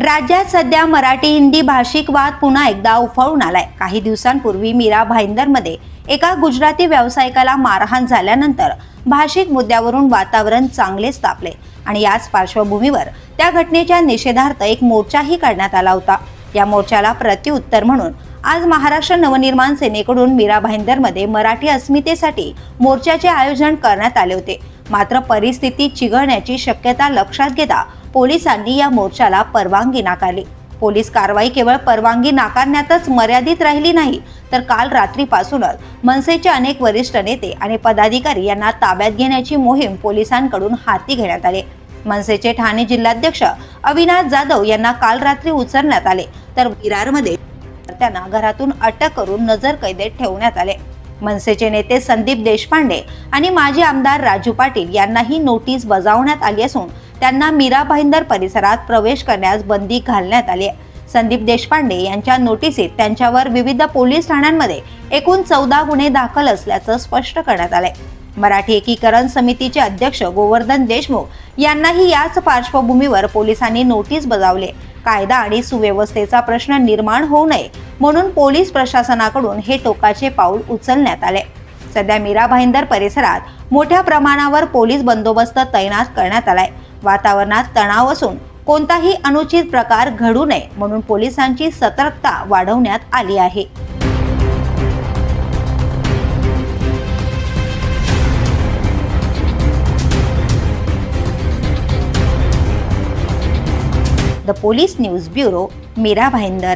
राज्यात सध्या मराठी हिंदी भाषिक वाद पुन्हा एकदा उफाळून आलाय. काही दिवसांपूर्वी मीरा भाईंदरमध्ये एका गुजराती व्यावसायिकाला मारहाण झाल्यानंतर भाषिक मुद्द्यावरून वातावरण चांगलेच तापले आणि याच पार्श्वभूमीवर त्या घटनेच्या निषेधार्थ एक मोर्चाही काढण्यात आला होता. या मोर्चाला प्रत्युत्तर म्हणून आज महाराष्ट्र नवनिर्माण सेनेकडून मीरा भाईंदरमध्ये मराठी अस्मितेसाठी मोर्चाचे आयोजन करण्यात आले होते. मात्र परिस्थिती चिघळण्याची शक्यता लक्षात घेता पोलिसांनी या मोर्चाला परवानगी नाकारली. पोलीस कारवाई केवळ परवानगी नाकारण्यातच मर्यादित राहिली नाही तर काल रात्रीपासूनच मनसेचे अनेक वरिष्ठ नेते आणि पदाधिकारी यांना ताब्यात घेण्याची मोहीम पोलिसांकडून हाती घेण्यात आली. मनसेचे ठाणे जिल्हाध्यक्ष अविनाश जाधव यांना काल रात्री उचलण्यात आले तर विरारमध्ये त्यांना घरातून अटक करून नजर कैदेत ठेवण्यात आले. मनसेचे नेते संदीप देशपांडे आणि माजी आमदार राजू पाटील यांनाही नोटीस बजावण्यात आली असून त्यांना मीरा भाईंदर परिसरात प्रवेश करण्यास बंदी घालण्यात आली आहे. संदीप देशपांडे यांच्या नोटीसीत त्यांच्यावर विविध पोलीस ठाण्यांमध्ये एकूण चौदा गुन्हे दाखल असल्याचं स्पष्ट करण्यात आलंय. मराठी एकीकरण समितीचे अध्यक्ष गोवर्धन देशमुख यांनाही याच पार्श्वभूमीवर पोलिसांनी नोटीस बजावले कायदा आणि सुव्यवस्थेचा प्रश्न निर्माण होऊ नये म्हणून पोलीस प्रशासनाकडून हे टोकाचे पाऊल उचलण्यात आले. सध्या मीरा भाईंदर परिसरात मोठ्या प्रमाणावर पोलीस बंदोबस्त तैनात करण्यात आलाय. वातावरणात तणाव असून कोणताही अनुचित प्रकार घडू नये म्हणून पोलिसांची सतर्कता वाढवण्यात आली आहे. The police news bureau Mira Bhayandar.